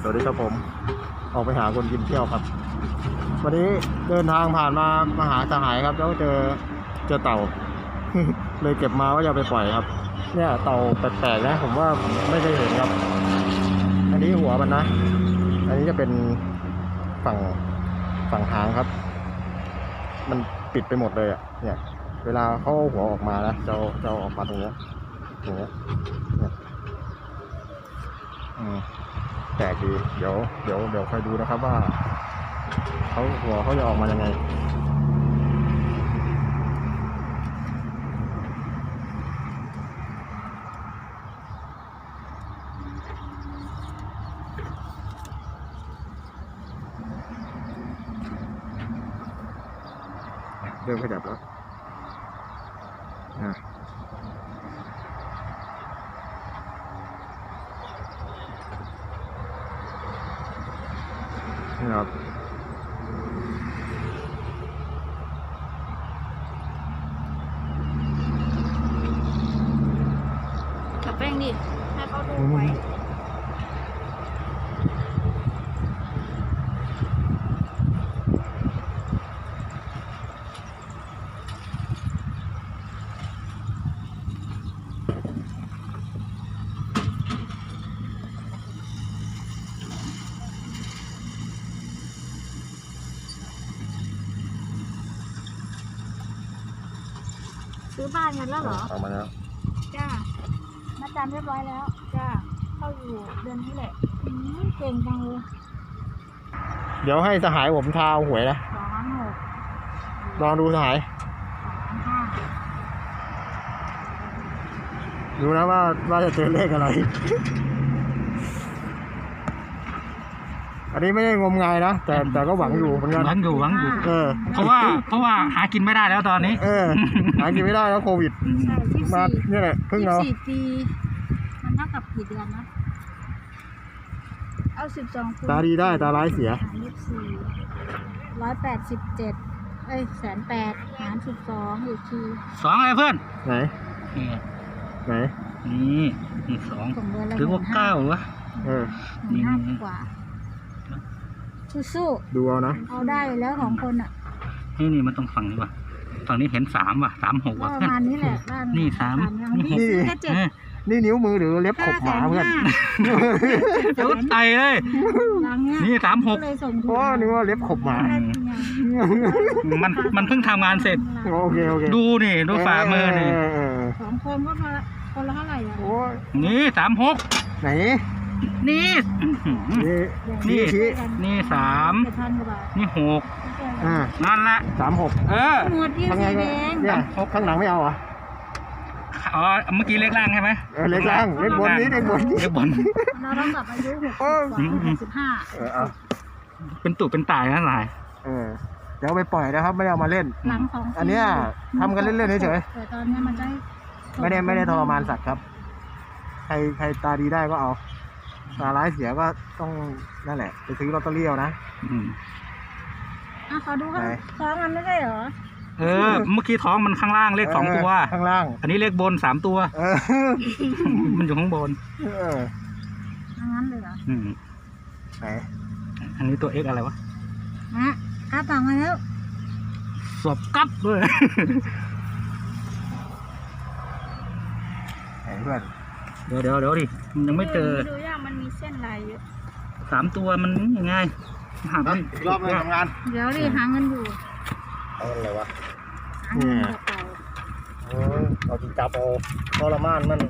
สวัสดีครับผม ออกไปหาคนกินเที่ยวครับ วันนี้เดินทางผ่านมามาหาสหายครับ แล้วเจอเจอเต่า เลยเก็บมาว่าจะไปปล่อยครับ เนี่ยเต่าแปลกๆนะ ผมว่าไม่เคยเห็นครับ อันนี้หัวมันนะ อันนี้จะเป็นฝั่งฝั่งหางครับ มันปิดไปหมดเลยอะ เนี่ย เวลาเขาหัวออกมานะจะเจะอาออกมาตรงเนี้ยตรงเนี้ยเนี่ยอืม ปลกดีเดี๋ยวเดี๋ยวเดี๋ยวคอยดูนะครับว่าเขาหัวเขาจะออกมายังไงเริ่มขยับแล้ว ครับกับแป้งดิให้เขาดูไว้ ซื้อบ้านกันแล้วเหรอออกมาแล้วจ้ามาจำเรียบร้อยแล้วจ้าเข้าอยู่เดือนนี้แหละอืมเก่งจังเลยเดี๋ยวให้สหายผมทาหวยนะสองหกลองดูสหาย สองห้าดูนะว่าว่าจะเจอเลขอะไร อันนี้ไม่ได้งมงายนะแต่แต่ก็หวังอยู่เหมือนกันหวังอยู่หวังอยู่เออเพราะว่าเพราะว่าหากินไม่ได้แล้วตอนนี้ เออ หากินไม่ได้แล้วโควิดใช่ยี่สิบมาสี่เนี่ยแหละเพิ่งยี่เอาสิบสี่ปีมันเท่ากับกี่เดือนนะเอาสิบสองคูณตาดีได้ตาร้ายเสีย หารยี่สิบสี่ร้อยแปดสิบเจ็ดเอ้ยแสนแปดหารสิบสองอีกทีสองอะไรเพื่อนไหน นี่ไหน นี่นี่สองส่งเดือนละหรือว่าเก้าวะเออหมื่นห้ากว่า สู้ดูเอานะๆเอาได้แล้วของคนอะนี่นี่มันต้องฝั่งนี้ว่ะฝั่งนี้เห็นสามว่ะสามหกก็ว่ะประเพื่อน มาณนี้แหละบ้านนี่สามบ้นเนี่ยมันนี่นี่ซื้อแค่เจ็ดเออนี่นิ้วมือหรือเล็บขบหมาเพื่อนเดี๋ยวไตเลย หลังเนี้ยนี่สามหก ก็เลยส่งถูโอ้นึกว่าเล็บขบหมาได้ไงมันมันเพิ่งทำงานเสร็จ โอเคโอเคดูนี่ ดูฝ่ามือนี่เเออสองคนก็มาคนละเท่าไหร่อะโอ้ยนี่สามหกไหน นี่อื้อหือนี่นี่ชี้นี่สามเจ็ดพันกว่าบาทนี่หกอ่านั่นละ สามหกเออหมดยี่ทำไงสิบก็เองเนี่ยข้างหลังไม่เอาเหรอะอ๋อเมื่อกี้เลขล่างใช่ไหมเออเล็กล่างเล็กบนนี้เล็กบนนี้ เลขบน เราต้องกลับอายุหกสิบกโอ้ว่าหกสิบห้าเออเอาเป็นตุเป็นตายนะหลายเออเดี๋ยวเอาไปปล่อยนะครับ ไม่ได้เอามาเล่น หลังของอันเนี้ยทำกันเล่นๆเฉย แต่ตอนเนี้ยมันได้ไม่ได้ไม่ได้ทรมานสัตว์ครับ ใครใครตาดีได้ก็เอา ตาร้ายเสียก็ต้องนั่นแหละ ไปซื้อลอตเตอรี่เอานะ อืมอะขอดูกันไหน ท้องมันไม่ได้เหรอเออ เมื่อกี้ท้องมันข้างล่างเลขสองตัว ข้างล่าง อันนี้เลขบนสามตัว เออมันอยู่ข้างบน เออเอางั้นเลยเหรออืม ไหนอันนี้ตัว x อะไรวะอะอ้าปากมาแล้วสวบกับด้วย ไหนเพื่อน เดี๋ยวเดี๋ยวเดี๋ยวดิมันยังไม่เจอ ดูยาก มันมีเส้นลายเยอะสามตัวมันยังไงหาไม่รอบเลยทำงานเดี๋ยวดิหาเงินอยู่เอาอะไรวะหาเงินเนี่ยเก่าเออเอาจิจับเอาทรมานมัน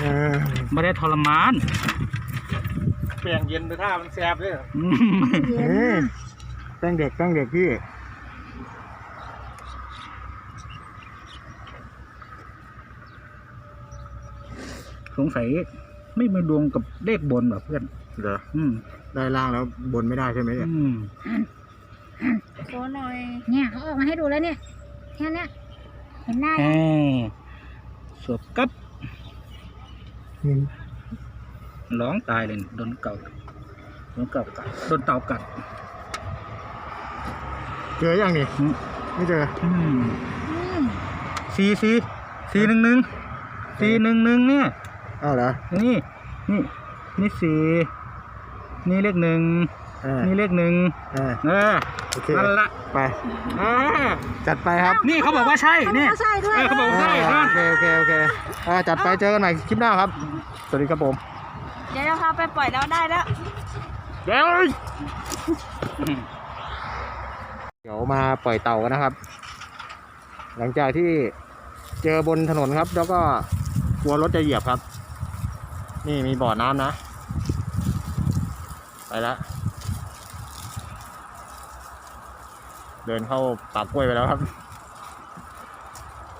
เออไม่ได้ทรมานเปลี่ยนเย็นไปท่ามันแสบเลยอืมๆเย็นนี่นะแป้งเด็กแป้งเด็กพี่สงสัย ไม่มาดวงกับเลขบนแบบเพื่อนเดี๋ยวอืมได้ล่างแล้วบนไม่ได้ใช่ไหมเนี่ยอืมโชว์หน่อยเนี่ยเขาออกมาให้ดูแล้วเนี่ยแค่เนี้ยเห็นหน้าแหยังมสวบกับร้องตายเลยโดนเก่าโดนเก่ากัดโดนเต่ากัด เจอยังนี่อืม ไม่เจออืมอืมสี่สี่สี่หนึ่งหนึ่งสี่หนึ่งหนึ่งเนี่ย อ้าวเหรอนี่นี่นี่สี่นี่เลขหนึ่งอ่านี่เลขหนึ่งอ่าเออโอเคนั่นละไปอ่าจัดไปครับนี่เขาบอกว่าใช่เนี่ยใช่ด้วย เออเขาบอกอ่าใช่นั่น โอเคโอเคโอเคอ่าจัดไปเจอกันใหม่คลิปหน้าครับ สวัสดีครับผม เดี๋ยวจะพาไปปล่อยแล้วได้แล้ว เดี๋ยวเดี๋ยวมาปล่อยเต่ากันนะครับ หลังจากที่เจอบนถนนครับ แล้วก็กลัวรถจะเหยียบครับ นี่มีบ่อน้ำนะ ไปแล้วเดินเข้าป่ากล้วยไปแล้วครับ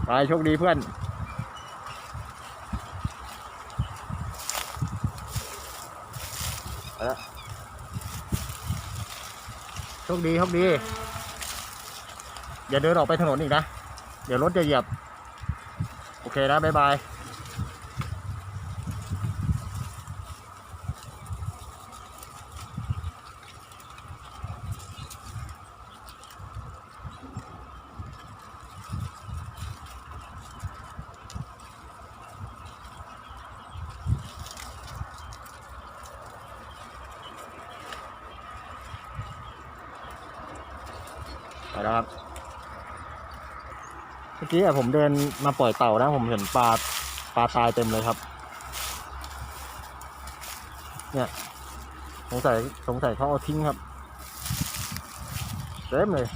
ไปโชคดีเพื่อน ไปแล้วโชคดีโชคดี อย่าเดินออกไปถนนอีกนะ เดี๋ยวรถจะเหยียบ โอเคนะ บ๊ายบาย ไปแล้วครับ เมื่อกี้อะผมเดินมาปล่อยเต่านะ ผมเห็นปลาปลาตายเต็มเลยครับ เนี่ยสงสัยสงสัยเขาเอาทิ้งครับเต็มเลย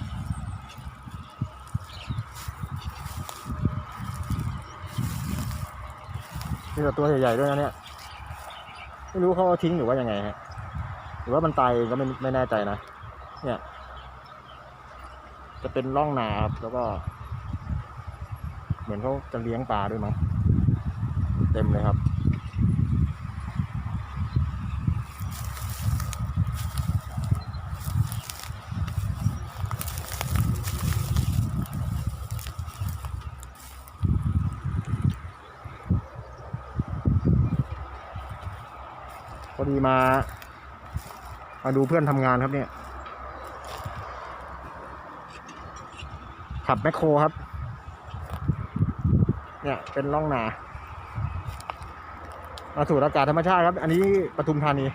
นี่แต่ตัวใหญ่ๆด้วยนะเนี่ยไม่รู้เขาเอาทิ้งหรือว่ายังไงฮะหรือว่ามันตายเองก็ไม่ไม่แน่ใจนะ เนี่ย จะเป็นร่องนาครับแล้วก็ เหมือนเขาจะเลี้ยงปลาด้วยมั้งเต็มเลยครับพอดีมา มาดูเพื่อนทำงานครับเนี่ย ขับแมคโครครับ เนี่ยเป็นร่องนามาสู่อากาศธรรมชาติครับ อันนี้ปทุมธานี